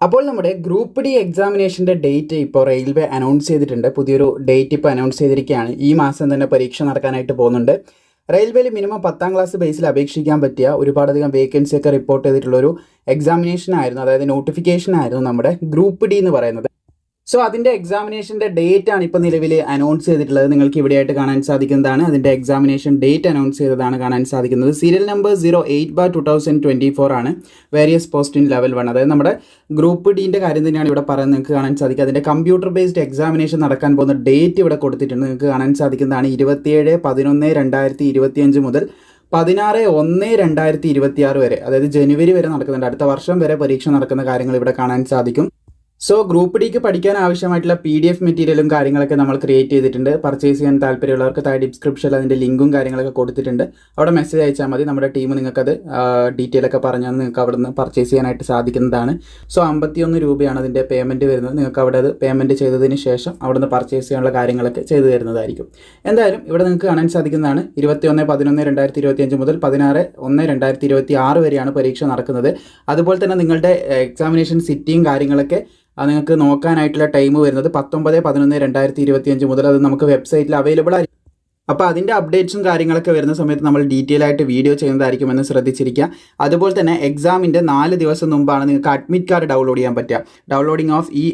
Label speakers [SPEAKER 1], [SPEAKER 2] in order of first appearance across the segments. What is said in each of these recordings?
[SPEAKER 1] അപ്പോൾ നമ്മുടെ group D എക്സാമിനേഷന്റെ ഡേറ്റ് ഇപ്പോൾ റെയിൽവേ അനൗൺസ് ചെയ്തിട്ടുണ്ട്. പുതിയൊരു ഡേറ്റ് ഇപ്പോൾ അനൗൺസ് ചെയ്തിരിക്കുകയാണ്. ഈ മാസം തന്നെ പരീക്ഷ നടക്കാനായിട്ട് പോകുന്നുണ്ട്. റെയിൽവേയിൽ മിനിമം പത്താം ക്ലാസ് ബേസിൽ അപേക്ഷിക്കാൻ പറ്റിയ ഒരുപാടധികം വേക്കൻസി ഒക്കെ റിപ്പോർട്ട് ചെയ്തിട്ടുള്ളൊരു എക്സാമിനേഷൻ ആയിരുന്നു. അതായത് നോട്ടിഫിക്കേഷൻ ആയിരുന്നു നമ്മുടെ ഗ്രൂപ്പ് ഡി എന്ന് പറയുന്നത്. സോ അതിന്റെ എക്സാമിനേഷന്റെ ഡേറ്റ് ആണ് ഇപ്പോൾ നിലവിൽ അനൗൺസ് ചെയ്തിട്ടുള്ളത്. നിങ്ങൾക്ക് ഇവിടെയായിട്ട് കാണാൻ സാധിക്കുന്നതാണ്. അതിന്റെ എക്സാമിനേഷൻ ഡേറ്റ് അനൗൺസ് ചെയ്തതാണ് കാണാൻ സാധിക്കുന്നത്. Serial number zero eight bar two thousand twenty four ആണ്. Various post in level one അതായത് നമ്മുടെ ഗ്രൂപ്പ് ഡീന്റെ കാര്യം തന്നെയാണ് ഇവിടെ പറയുന്നത്. നിങ്ങൾക്ക് കാണാൻ സാധിക്കുക. അതിന്റെ കമ്പ്യൂട്ടർ ബേസ്ഡ് എക്സാമിനേഷൻ നടക്കാൻ പോകുന്ന ഡേറ്റ് ഇവിടെ കൊടുത്തിട്ടുണ്ട്. നിങ്ങൾക്ക് കാണാൻ സാധിക്കുന്നതാണ് ഇരുപത്തിയേഴ് പതിനൊന്ന് രണ്ടായിരത്തി ഇരുപത്തിയഞ്ച് മുതൽ പതിനാറ് ഒന്ന് രണ്ടായിരത്തി ഇരുപത്തിയാറ് വരെ. അതായത് ജനുവരി വരെ നടക്കുന്നുണ്ട്. അടുത്ത വർഷം വരെ പരീക്ഷ നടക്കുന്ന കാര്യങ്ങൾ ഇവിടെ കാണാൻ സാധിക്കും. സോ ഗ്രൂപ്പ് ഡിക്ക് പഠിക്കാൻ ആവശ്യമായിട്ടുള്ള പി ഡി എഫ് മെറ്റീരിയലും കാര്യങ്ങളൊക്കെ നമ്മൾ ക്രിയേറ്റ് ചെയ്തിട്ടുണ്ട്. പർച്ചേസ് ചെയ്യാൻ താല്പര്യമുള്ളവർക്ക് താഴെ ഡിസ്ക്രിപ്ഷനിൽ അതിന്റെ ലിങ്കും കാര്യങ്ങളൊക്കെ കൊടുത്തിട്ടുണ്ട്. അവിടെ മെസ്സേജ് അയച്ചാൽ മതി. നമ്മുടെ ടീം നിങ്ങൾക്കത് ഡീറ്റെയിൽ ഒക്കെ പറഞ്ഞാൽ നിങ്ങൾക്ക് അവിടെ നിന്ന് പർച്ചേസ് ചെയ്യാനായിട്ട് സാധിക്കുന്നതാണ്. സോ അമ്പത്തിയൊന്ന് രൂപയാണ് അതിന്റെ പേയ്മെന്റ് വരുന്നത്. നിങ്ങൾക്ക് അവിടെ അത് പേയ്മെന്റ് ചെയ്തതിന് ശേഷം അവിടെ നിന്ന് പർച്ചേസ് ചെയ്യാനുള്ള കാര്യങ്ങളൊക്കെ ചെയ്തു തരുന്നതായിരിക്കും. എന്തായാലും ഇവിടെ നിങ്ങൾക്ക് കാണാൻ സാധിക്കുന്നതാണ്. ഇരുപത്തി ഒന്ന് പതിനൊന്ന് രണ്ടായിരത്തി ഇരുപത്തി അഞ്ച് മുതൽ പതിനാറ് ഒന്ന് രണ്ടായിരത്തി ഇരുപത്തി ആറ് വരെയാണ് പരീക്ഷ നടക്കുന്നത്. അതുപോലെ തന്നെ നിങ്ങളുടെ എക്സാമിനേഷൻ സിറ്റിയും കാര്യങ്ങളൊക്കെ അത് നിങ്ങൾക്ക് നോക്കാനായിട്ടുള്ള ടൈം വരുന്നത് പത്തൊമ്പത് പതിനൊന്ന് രണ്ടായിരത്തി ഇരുപത്തി അഞ്ച് മുതൽ അത് നമുക്ക് വെബ്സൈറ്റിൽ അവൈലബിൾ ആയി. അപ്പോൾ അതിന്റെ അപ്ഡേറ്റ്സും കാര്യങ്ങളൊക്കെ വരുന്ന സമയത്ത് നമ്മൾ ഡീറ്റെയിൽ ആയിട്ട് വീഡിയോ ചെയ്യുന്നതായിരിക്കുമെന്ന് ശ്രദ്ധിച്ചിരിക്കുക. അതുപോലെ തന്നെ എക്സാമിന്റെ നാല് ദിവസം മുമ്പാണ് നിങ്ങൾക്ക് അഡ്മിറ്റ് കാർഡ് ഡൗൺലോഡ് ചെയ്യാൻ പറ്റുക. ഡൗൺലോഡിങ് ഓഫ് ഈ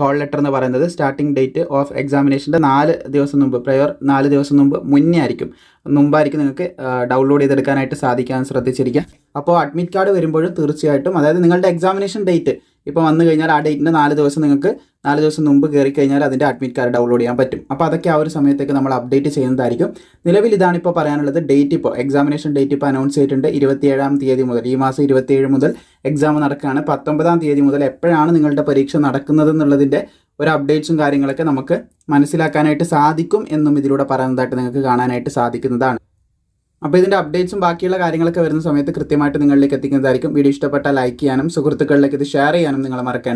[SPEAKER 1] കോൾ ലെറ്റർ എന്ന് പറയുന്നത് സ്റ്റാർട്ടിംഗ് ഡേറ്റ് ഓഫ് എക്സാമിനേഷന്റെ നാല് ദിവസം മുമ്പ് പ്രയർ നാല് ദിവസം മുമ്പ് മുന്നേ ആയിരിക്കും. മുമ്പായിരിക്കും നിങ്ങൾക്ക് ഡൗൺലോഡ് ചെയ്തെടുക്കാനായിട്ട് സാധിക്കാൻ ശ്രദ്ധിച്ചിരിക്കുക. അപ്പോൾ അഡ്മിറ്റ് കാർഡ് വരുമ്പോഴും തീർച്ചയായിട്ടും അതായത് നിങ്ങളുടെ എക്സാമിനേഷൻ ഡേറ്റ് ഇപ്പോൾ വന്നു കഴിഞ്ഞാൽ ആ ഡേറ്റിന്റെ നാല് ദിവസം നിങ്ങൾക്ക് നാല് ദിവസം മുമ്പ് കയറി കഴിഞ്ഞാൽ അതിന്റെ അഡ്മിറ്റ് കാർഡ് ഡൗൺലോഡ് ചെയ്യാൻ പറ്റും. അപ്പോൾ അതൊക്കെ ആ ഒരു സമയത്തേക്ക് നമ്മൾ അപ്ഡേറ്റ് ചെയ്യുന്നതായിരിക്കും. നിലവിൽ ഇതാണ് ഇപ്പോൾ പറയാനുള്ളത് ഡേറ്റ് ഇപ്പോൾ. എക്സാമിനേഷൻ ഡേറ്റ് ഇപ്പോൾ അനൗൺസ് ചെയ്തിട്ടുണ്ട്. ഇരുപത്തിയേഴാം തീയതി മുതൽ ഈ മാസം ഇരുപത്തിയേഴ് മുതൽ എക്സാം നടക്കുകയാണ്. പത്തൊമ്പതാം തീയതി മുതൽ എപ്പോഴാണ് നിങ്ങളുടെ പരീക്ഷ നടക്കുന്നത് എന്നുള്ളതിന്റെ ഒരു അപ്ഡേറ്റ്സും കാര്യങ്ങളൊക്കെ നമുക്ക് മനസ്സിലാക്കാനായിട്ട് സാധിക്കും എന്നും ഇതിലൂടെ പറയുന്നതായിട്ട് നിങ്ങൾക്ക് കാണാനായിട്ട് സാധിക്കുന്നതാണ്. അപ്പോൾ ഇതിന്റെ അപ്ഡേറ്റ്സും ബാക്കിയുള്ള കാര്യങ്ങളൊക്കെ വരുന്ന സമയത്ത് കൃത്യമായിട്ട് നിങ്ങളിലേക്ക് എത്തിക്കുന്നതായിരിക്കും. വീഡിയോ ഇഷ്ടപ്പെട്ടാൽ ലൈക്ക് ചെയ്യാനും സുഹൃത്തുക്കളിലേക്ക് ഇത് ഷെയർ ചെയ്യാനും നിങ്ങൾ മറക്കേണ്ട.